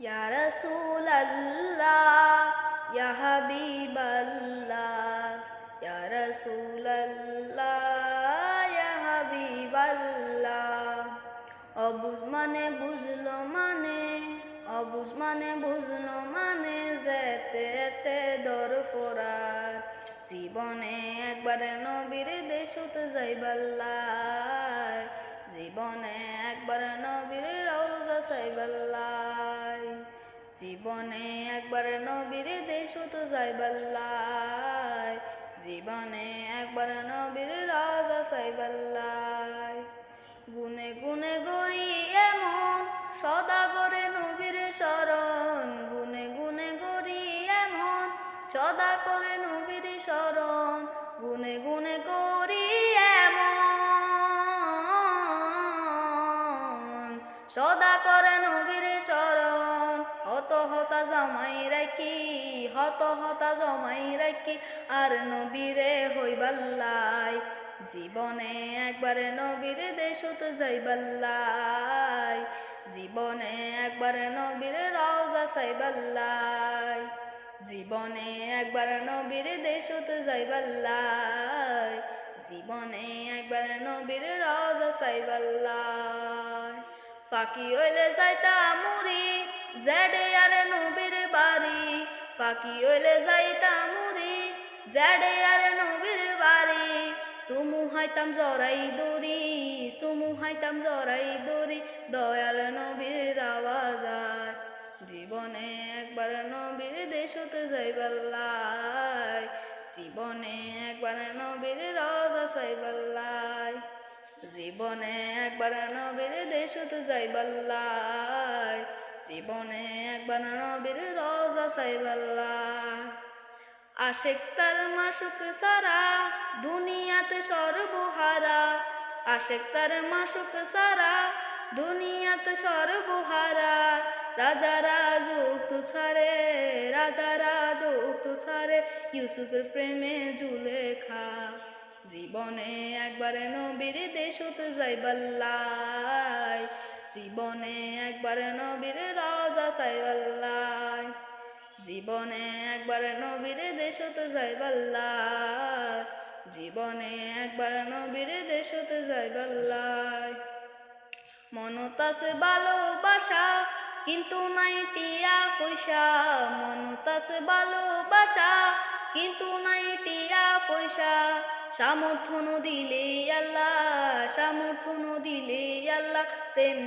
ইয়া রাসূলাল্লাহ ইয়া হাবিবাল্লাহ ইয়া রাসূলাল্লাহ ইয়া মানে বুঝলো মানে মানে বুঝলো মানে যেতে এতে দর ফোরার জীবনে একবারে নবীর দেশত যাইবাল্লাই জীবনে একবার নবীর রওজা জীবনে একবার নবীর দেশত যাইবাল্লাই জীবনে একবার নবীর রওজা সাইবাল্লাই গুনে গুনে গড়ি এমন, সদা করে নবীর শরণ। গুনে গুনে গড়ি এমন, সদা করে নবীর শরণ। গুনে গুনে করি এমন, সদা করে নবীর রাখি, হত হতা জমাই রাখি, আর নবীরে হইবাল্লাই জীবনে একবারে নবীর দেশত যাইবাল্লাই জীবনে একবারে নবীর রওজা সাইবাল্লাই জীবনে একবার নবীর দেশত যাইবাল্লাই জীবনে একবার নবীর রওজা সাইবাল্লাই ফাঁকি হইলে যাইতা মুড়ি, জেডে আরে নবীর বাড়ি। ফাঁকি হইলে যাইতা মুড়ি, জেডে আরে নবীর বাড়ি। সুমু হাইতাম জরাই দড়ি সুমু হাইতাম জরাই দড়ি দয়াল নবীর আওয়াজায় জীবনে একবার নবীর দেশত যাইবাল্লাই জীবনে একবার নবীর রজা সাইবাল্লাই জীবনে একবার নবীর দেশ দেশত যাইবাল্লাই জীবনে একবার নবীর রজা সাইবাল্লাই আশেক তার মাসুক সারা দুনিয়াতে সর্বহারা, আশেক তার মাসুক সারা দুনিয়াতে সর্বহারা। রাজা রাজুক তু ছাড়ে, রাজা রাজুক তু ছাড়ে, ইউসুফের প্রেমে জুলেখা। জীবনে একবারে নবীর দেশত যাইবাল্লাই। জীবনে একবারে নবীর রাজা সাইবাল্লাই জীবনে একবার নবীর দেশত যাইবাল্লাই। জীবনে একবার নবীর দেশত যাইবাল্লাই। মনত আছে ভালোবাসা, কিন্তু নাই টিয়া পয়সা। মনত আছে ভালোবাসা কিন্তু নাই টিয়া পয়সা। সামর্থ্য দিলে আল্লাহ সামর্থ্য দিলে আল্লাহ প্রেম